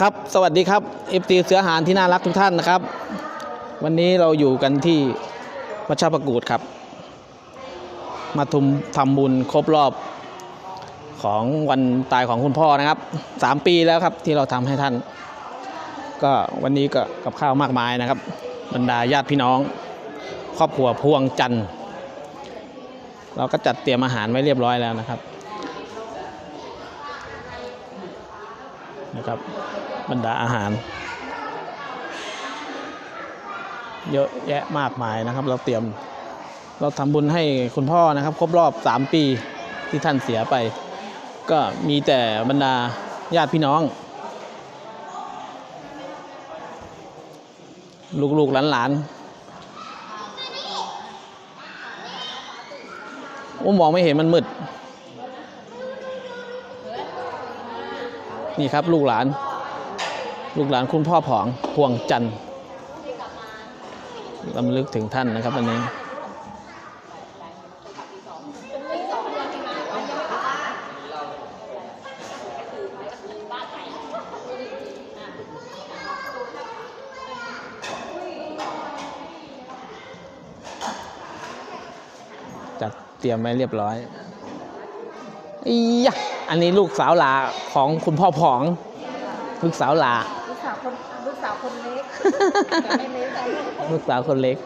ครับสวัสดีครับเอฟตีเสือหานที่น่ารักทุกท่านนะครับ วันนี้เราอยู่กันที่วัดชาประกูดครับ มาทุมทำบุญครบรอบของวันตายของคุณพ่อนะครับสามปีแล้วครับที่เราทำให้ท่าน ก็วันนี้ก็กับข้าวมากมายนะครับ บรรดาญาติพี่น้อง ครอบครัวพวงจันทร์เราก็จัดเตรียมอาหารไว้เรียบร้อยแล้วนะครับนะครับ บรรดาอาหาร เยอะแยะมากมายนะครับ เราเตรียม เราทำบุญให้คุณพ่อนะครับ ครบรอบ 3 ปีที่ท่านเสียไป ก็มีแต่บรรดาญาติพี่น้อง ลูกๆหลานๆผมมองไม่เห็นมันมืดนี่ครับ ลูกหลาน ลูกหลานคุณพ่อผองพวงจันทร์ลำลึกถึงท่านนะครับวันนี้จัดเตรียมไว้เรียบร้อยอียะอันนี้ลูกสาวหลาของคุณพ่อผอง ลูกสาวหลา คนเล็กแต่ไม่เล็กอะลูกสาวคนเล็ก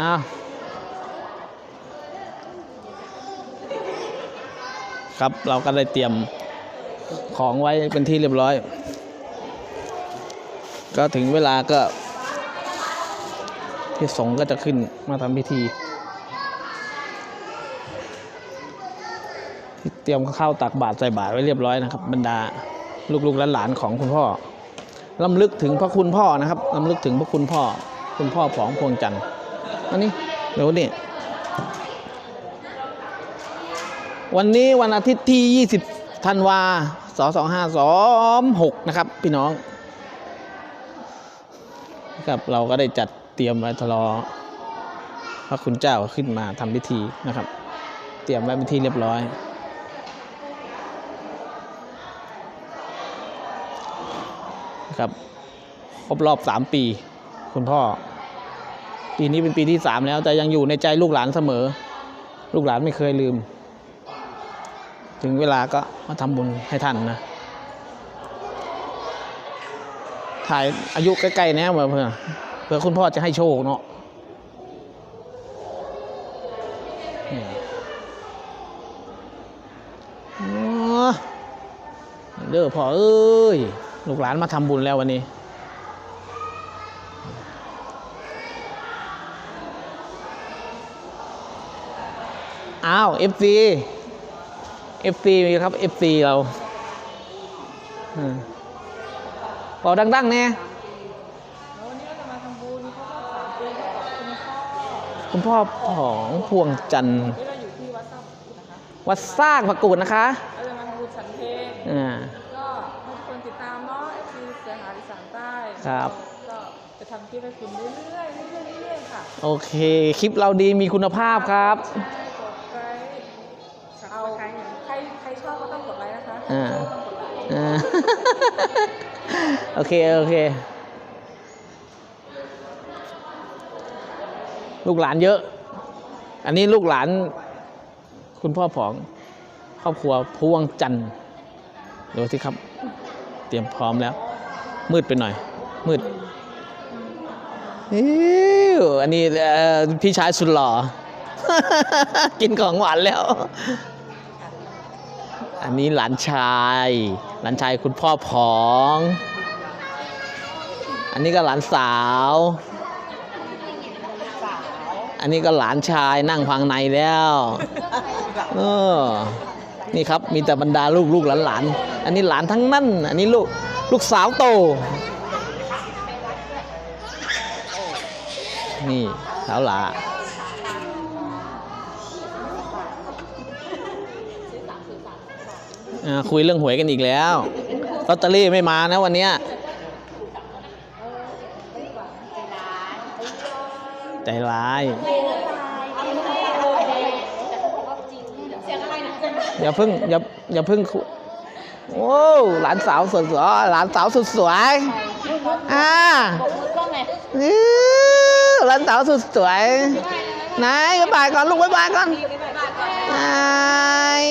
อ้าวครับเราก็ได้เตรียมของไว้เป็นที่เรียบร้อย ก็ถึงเวลาก็พี่สงก็จะขึ้นมาทำพิธีเตรียมข้าวตักบาตรใส่บาตรไว้เรียบร้อยนะครับ บรรดา ลูกๆหลานๆของคุณพ่อลำลึกถึงพระคุณพ่อนะครับลำลึกถึงพระคุณพ่อ คุณพ่อผองพวงจันทร์อันนี้เดี๋ยวนี่วันนี้วันอาทิตย์ที่ 20 ธันวา2526นะครับ พี่น้องครับเราก็ได้จัดเตรียมไว้ทรอพระคุณเจ้าขึ้นมาทำพิธีนะครับ เตรียมไว้เป็นที่เรียบร้อย ครับค รบรอบสามปี คุณพ่อ ปีนี้เป็นปีที่สามแล้ว แต่ยังอยู่ในใจลูกหลานเสมอ ลูกหลานไม่เคยลืม ถึงเวลาก็มาทำบุญให้ท่านนะถ่ายอายุใกล้ๆแน่เพื่อเพื่อคุณพ่อจะให้โชคเนาะนี่อ๋อเด้อพ่อเอ้ย ลูกหลานมาทำบุญแล้ววันนี้ อ้าว FC FC มีครับ FC เราอืมเป่าดังๆแน่แล้ววันนี้เราจะมาทำบุญครบรอบสามปีให้กับคุณพ่อคุณพ่อของพวงจันทร์ที่เราอยู่ที่วัดสร้างนะคะวัดสร้างประกูดนะคะเราจะมาทำบุญฉันเพลงอ่าก็ให้ทุกคนติดตามเนาะ FC เสียงหาอีสานใต้ครับก็จะทำคลิปให้คุณเรื่อยๆเรื่อยๆเรื่อยๆค่ะ โอเค คลิปเราดีมีคุณภาพครับ อ่าอ่าโอเค โอเค ลูกหลานเยอะ อันนี้ลูกหลาน คุณพ่อผอง ครอบครัวพวงจันทร์ดูสิครับ เตรียมพร้อมแล้ว มืดไปหน่อย มืดอิวอันนี้พี่ชายสุดหล่อ กินของหวานแล้ว อันนี้หลานชาย หลานชายคุณพ่อผอง อันนี้ก็หลานสาว อันนี้ก็หลานชายนั่งฟังในแล้วเออนี่ครับมีแต่บรรดาลูกลูกหลานหลานๆอันนี้หลานทั้งนั้นอันนี้ลูกลูกสาวโต นี่สาวหลา อ่า คุยเรื่องหวยกันอีกแล้วลอตเตอรี่ไม่มานะวันเนี้ยใจร้าย อย่าเพิ่งอย่าอย่าเพิ่งโอ้หลานสาวสวยๆหลานสาวสุดสวยอ่าล้องไงอื้อหลานสาวสุดสวยไหนบ๊ายบายก่อนลูกบ๊ายบายก่อนบาย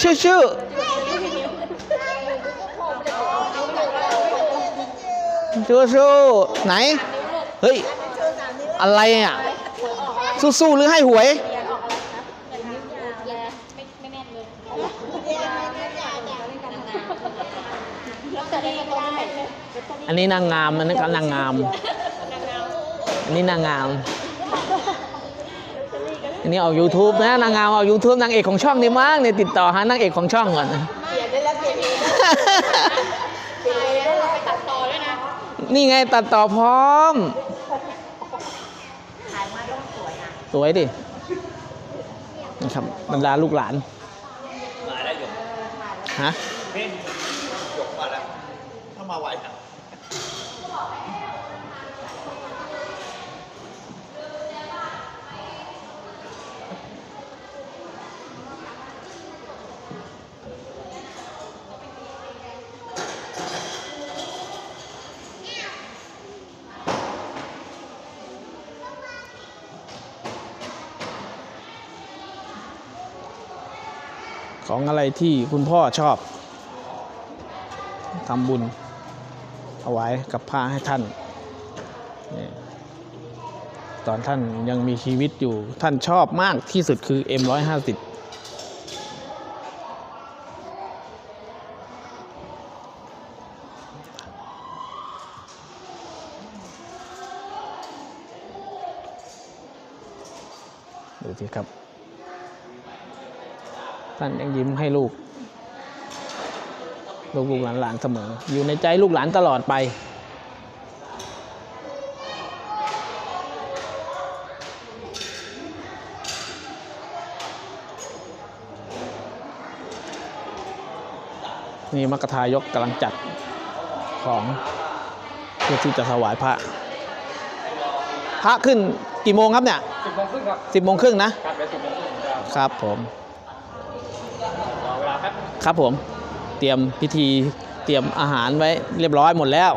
ชื่อชื่อชื่อชื่อไหน เฮ้ย อะไรอะสู้ๆหรือให้หวย อันนี้นางงาม อันนี้นางงาม อันนี้นางงาม อันนี้ออก YouTube นะนางงามออก YouTube นางเอกของช่องนี่มั้งเนี่ยติดต่อหานางเอกของช่องก่อนเปลี่ยนได้แล้วเปลี่ยนเองเปลี่ยนเลยได้ไปตัดต่อด้วยนะ นี่ไงตัดต่อพร้อมถ่ายมาต้องสวยนะสวยดินะครับบรรดาลูกหลานมาได้หยกฮะเพ่นหยกมาแล้วถ้ามาไวนะ ของอะไรที่คุณพ่อชอบทำบุญเอาไว้กับพระให้ท่าน ตอนท่านยังมีชีวิตอยู่ท่านชอบมากที่สุดคือ M150 ดูสิครับ ท่านยังยิ้มให้ลูก ลูกลูกหลานหลานเสมอ อยู่ในใจลูกหลานตลอดไป นี่มกทายกกำลังจัดของเพื่อที่จะถวายพระ พระขึ้นกี่โมงครับเนี่ยสิบโมงครึ่งครับสิบโมงครึ่งนะครับเดี๋ยวสิบโมงครึ่งครับครับผม รอเวลาแป๊บ ครับผมเตรียมพิธีเตรียมอาหารไว้เรียบร้อยหมดแล้ว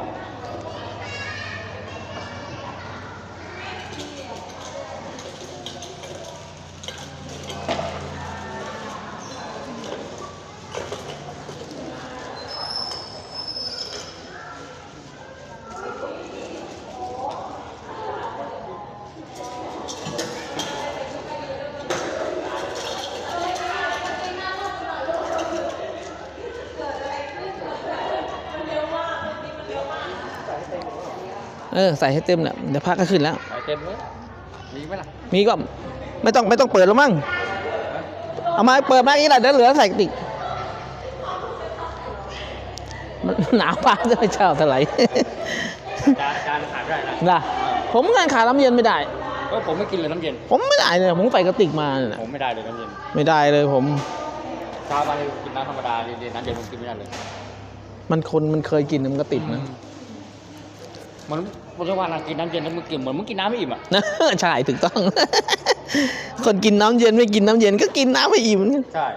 เออใส่ให้เต็มเนี่ยเดี๋ยวพระก็ขึ้นแล้ว ใส่เต็มเลยมีไหมล่ะมีก็ไม่ต้องไม่ต้องเปิดแล้วมั้งเอามาเปิดมาอีกหน่อยเดี๋ยวเหลือใส่กระติกมันหนาวป้าจะไม่เช่าเท่าไหร่จานจานขายไม่ได้นะนะผมงานขายน้ำเย็นไม่ได้ก็ผมไม่กินเลยน้ำเย็น ผมไม่ได้เลยผมใส่กระติกมาเนี่ยนะผมไม่ได้เลยน้ำเย็น ไม่ได้เลยผมเช้ามาเลยกินน้ำธรรมดาเย็นๆน้ำเย็นผมกินไม่ได้เลย มันคนมันเคยกินมันก็ติดนะเหมือน ผมจะว่านะกินน้ำเย็นแล้วมึงกินเหมือนมึงกินน้ำไม่อิ่มอะนะใช่ถูกต้อง คนกินน้ำเย็นไม่กินน้ำเย็นก็กินน้ำไม่อิ่มเหมือนกันใช่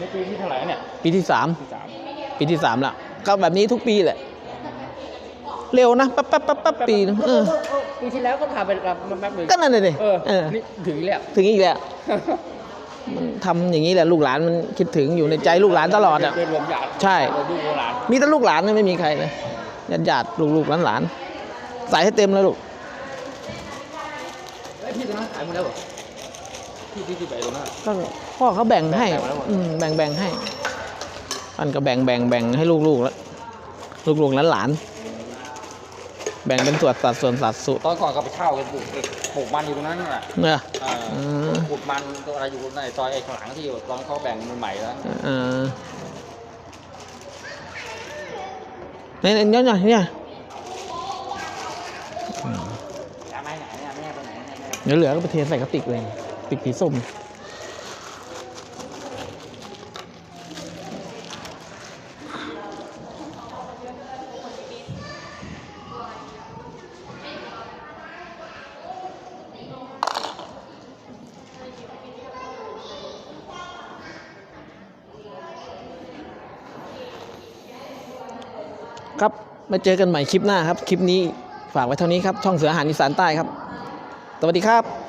นี่ปีที่เท่าไหร่แล้วเนี่ยปีที่สามที่สามปีที่สามละก็แบบนี้ทุกปีแหละ เร็วนะแป๊บแป๊บแป๊บแป๊บปีนึงเออ ปีที่แล้วก็พาไปรับมาแป๊บหนึงก็นั่นเลยดิเออ เออ นี่ถึงอีกแล้ว ถึงอีกแล้ว มันทำอย่างนี้แหละลูกหลานมันคิดถึงอยู่ในใจลูกหลานตลอดอะเดินรวมญาติใช่เดินดูโบราณมีแต่ลูกหลานนะไม่มีใครเลยญาติญาติลูกลูกหลานหลานๆใส่ให้เต็มเลยลูกเอ้ยพี่ตรงนั้นขายหมดแล้วเหรอพี่ที่ที่ไปตรงนั้นก็พ่อเขาแบ่งให้แบ่งไว้แล้วหมด อืมแบ่งแบ่งให้มันก็แบ่งแบ่งแบ่งให้ลูกลูกแล้วลูกลูกหลานหลานๆแบ่งเป็นส่วนสัดส่วนสัดส่วน ตอนก่อนก็ไปเช่ากันปลูกเอก ปลูกมันอยู่ตรงนั้นน่ะเนี่ยเอออืมปลูกมันตัวอะไรอยู่ในซอยไอ้ข้างหลังที่ตอนเขาแบ่งมันใหม่แล้วเออเนี่ยเนี่ยเนี่ยเนี่ยจะไม่ไหนเนี่ยแม่ไปไหนเนี่ยแม่ เดี๋ยวเหลือก็ไปเทใส่กระติกเลยกระติกสีส้ม ครับมาเจอกันใหม่คลิปหน้าครับ คลิปนี้ฝากไว้เท่านี้ครับ ช่องเสืออาหารอีสานใต้ครับ สวัสดีครับ